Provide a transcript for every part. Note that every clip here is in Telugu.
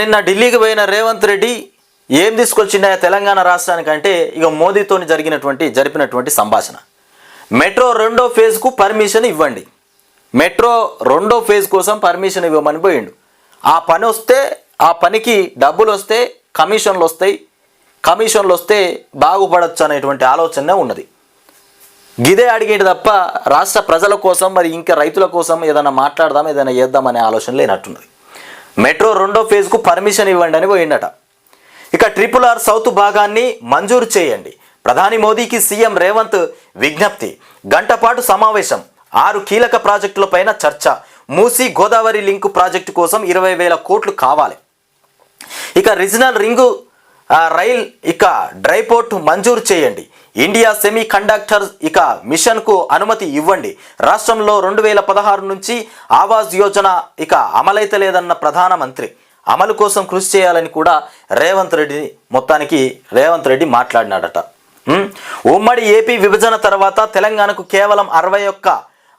నిన్న ఢిల్లీకి పోయిన రేవంత్ రెడ్డి ఏం తీసుకొచ్చిండా తెలంగాణ రాష్ట్రానికంటే ఇక మోదీతో జరిగినటువంటి జరిపినటువంటి సంభాషణ. మెట్రో రెండో ఫేజ్కు పర్మిషన్ ఇవ్వండి. మెట్రో రెండో ఫేజ్ కోసం పర్మిషన్ ఇవ్వమని పోయిండు. ఆ పని వస్తే ఆ పనికి డబ్బులు వస్తే కమిషన్లు వస్తాయి. కమిషన్లు వస్తే బాగుపడచ్చు అనేటువంటి ఆలోచనే ఉన్నది. గిదే అడిగేది తప్ప రాష్ట్ర ప్రజల కోసం మరి ఇంకా రైతుల కోసం ఏదైనా మాట్లాడదాం ఏదైనా చేద్దాం అనే ఆలోచన లేనట్టున్నది. మెట్రో రెండో ఫేజ్కు పర్మిషన్ ఇవ్వండి అని పోయిండట ఇక ట్రిపుల్ ఆర్ సౌత్ భాగాన్ని మంజూరు చేయండి. ప్రధాని మోదీకి సీఎం రేవంత్ విజ్ఞప్తి. గంటపాటు సమావేశం. ఆరు కీలక ప్రాజెక్టులపైన చర్చ. మూసీ గోదావరి లింకు ప్రాజెక్టు కోసం ఇరవై వేల కోట్లు కావాలి. ఇక రీజనల్ రింగు రైల్ ఇక డ్రైపోర్ట్ మంజూరు చేయండి. ఇండియా సెమీ కండక్టర్ ఇక మిషన్కు అనుమతి ఇవ్వండి. రాష్ట్రంలో రెండు వేల పదహారు నుంచి ఆవాస్ యోజన ఇక అమలైతలేదన్న ప్రధానమంత్రి. అమలు కోసం కృషి చేయాలని కూడా రేవంత్ రెడ్డి మొత్తానికి రేవంత్ రెడ్డి మాట్లాడినాడట. ఉమ్మడి ఏపీ విభజన తర్వాత తెలంగాణకు కేవలం అరవై ఒక్క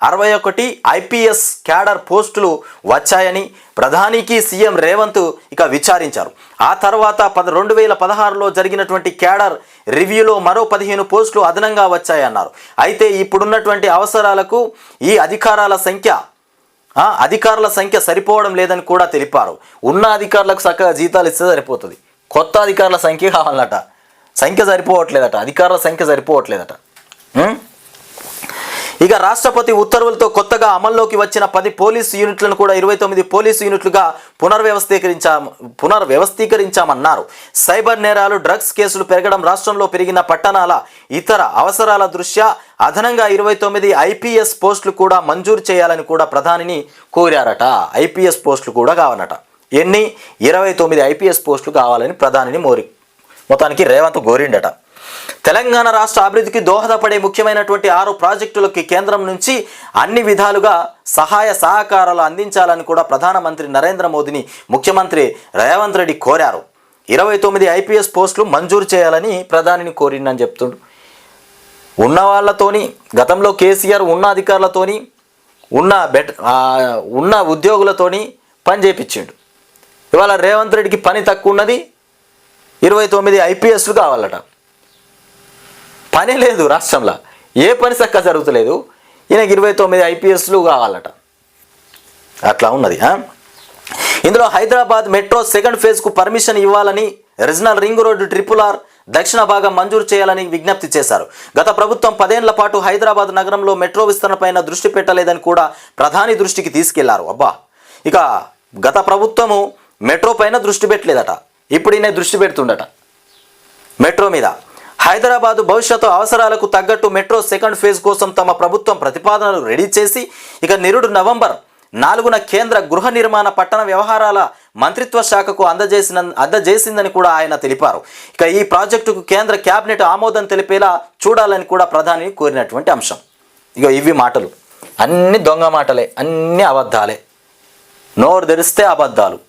అరవై ఒకటి ఐపీఎస్ క్యాడర్ పోస్టులు వచ్చాయని ప్రధానికి సీఎం రేవంత్ ఇక విచారించారు. ఆ తర్వాత పద రెండు వేల పదహారులో జరిగినటువంటి క్యాడర్ రివ్యూలో మరో పదిహేను పోస్టులు అదనంగా వచ్చాయన్నారు. అయితే ఇప్పుడున్నటువంటి అవసరాలకు ఈ అధికారాల సంఖ్య అధికారుల సంఖ్య సరిపోవడం లేదని కూడా తెలిపారు. ఉన్న అధికారులకు చక్కగా జీతాలు ఇస్తే సరిపోతుంది. కొత్త అధికారుల సంఖ్య కావాలట. సంఖ్య సరిపోవట్లేదట. అధికారుల సంఖ్య సరిపోవట్లేదట. ఇక రాష్ట్రపతి ఉత్తర్వులతో కొత్తగా అమల్లోకి వచ్చిన పది పోలీసు యూనిట్లను కూడా ఇరవై తొమ్మిది పోలీసు యూనిట్లుగా పునర్వ్యవస్థీకరించా పునర్వ్యవస్థీకరించామన్నారు. సైబర్ నేరాలు డ్రగ్స్ కేసులు పెరగడం రాష్ట్రంలో పెరిగిన పట్టణాల ఇతర అవసరాల దృష్ట్యా అదనంగా ఇరవై తొమ్మిది ఐపీఎస్ పోస్టులు కూడా మంజూరు చేయాలని కూడా ప్రధానిని కోరారట. ఐపీఎస్ పోస్టులు కూడా కావాలట ఎన్ని? ఇరవై తొమ్మిది ఐపీఎస్ పోస్టులు కావాలని ప్రధానిని మోరి మొత్తానికి రేవంత్ కోరిండట తెలంగాణ రాష్ట్ర అభివృద్ధికి దోహదపడే ముఖ్యమైనటువంటి ఆరు ప్రాజెక్టులకి కేంద్రం నుంచి అన్ని విధాలుగా సహాయ సహకారాలు అందించాలని కూడా ప్రధానమంత్రి నరేంద్ర మోదీని ముఖ్యమంత్రి రేవంత్ రెడ్డి కోరారు. ఇరవై తొమ్మిది ఐపీఎస్ పోస్టులు మంజూరు చేయాలని ప్రధానిని కోరిందని చెప్తుండు. ఉన్న వాళ్ళతోని గతంలో కేసీఆర్ ఉన్న అధికారులతోని ఉన్న బెట్ ఉన్న ఉద్యోగులతోని పని చేయించిండు ఇవాళ రేవంత్ రెడ్డికి పని తక్కువ ఉన్నది ఇరవై తొమ్మిది ఐపీఎస్లు కావాలట. పని లేదు రాష్ట్రంలో. ఏ పని చక్కగా జరుగుతలేదు. ఈయనకి ఇరవై తొమ్మిది ఐపీఎస్లు కావాలట. అట్లా ఉన్నది ఇందులో హైదరాబాద్ మెట్రో సెకండ్ ఫేజ్కు పర్మిషన్ ఇవ్వాలని regional ring road triple R దక్షిణ భాగం మంజూరు చేయాలని విజ్ఞప్తి చేశారు. గత ప్రభుత్వం పదేళ్ళ పాటు హైదరాబాద్ నగరంలో మెట్రో విస్తరణపైన దృష్టి పెట్టలేదని కూడా ప్రధాని దృష్టికి తీసుకెళ్ళారు. అబ్బా! ఇక గత ప్రభుత్వము మెట్రో పైన దృష్టి పెట్టలేదట. ఇప్పుడు ఈయన దృష్టి పెడుతుండట మెట్రో మీద. హైదరాబాదు భవిష్యత్తు అవసరాలకు తగ్గట్టు మెట్రో సెకండ్ ఫేజ్ కోసం తమ ప్రభుత్వం ప్రతిపాదనలు రెడీ చేసి ఇక నిరుడు నవంబర్ నాలుగున కేంద్ర గృహ నిర్మాణ పట్టణ వ్యవహారాల మంత్రిత్వ శాఖకు అందజేసిన అందజేసిందని కూడా ఆయన తెలిపారు. ఇక ఈ ప్రాజెక్టుకు కేంద్ర కేబినెట్ ఆమోదం తెలిపేలా చూడాలని కూడా ప్రధాని కోరినటువంటి అంశం. ఇక ఇవి మాటలు. అన్ని దొంగ మాటలే అన్ని అబద్ధాలే. నోరు తెరిస్తే అబద్ధాలు.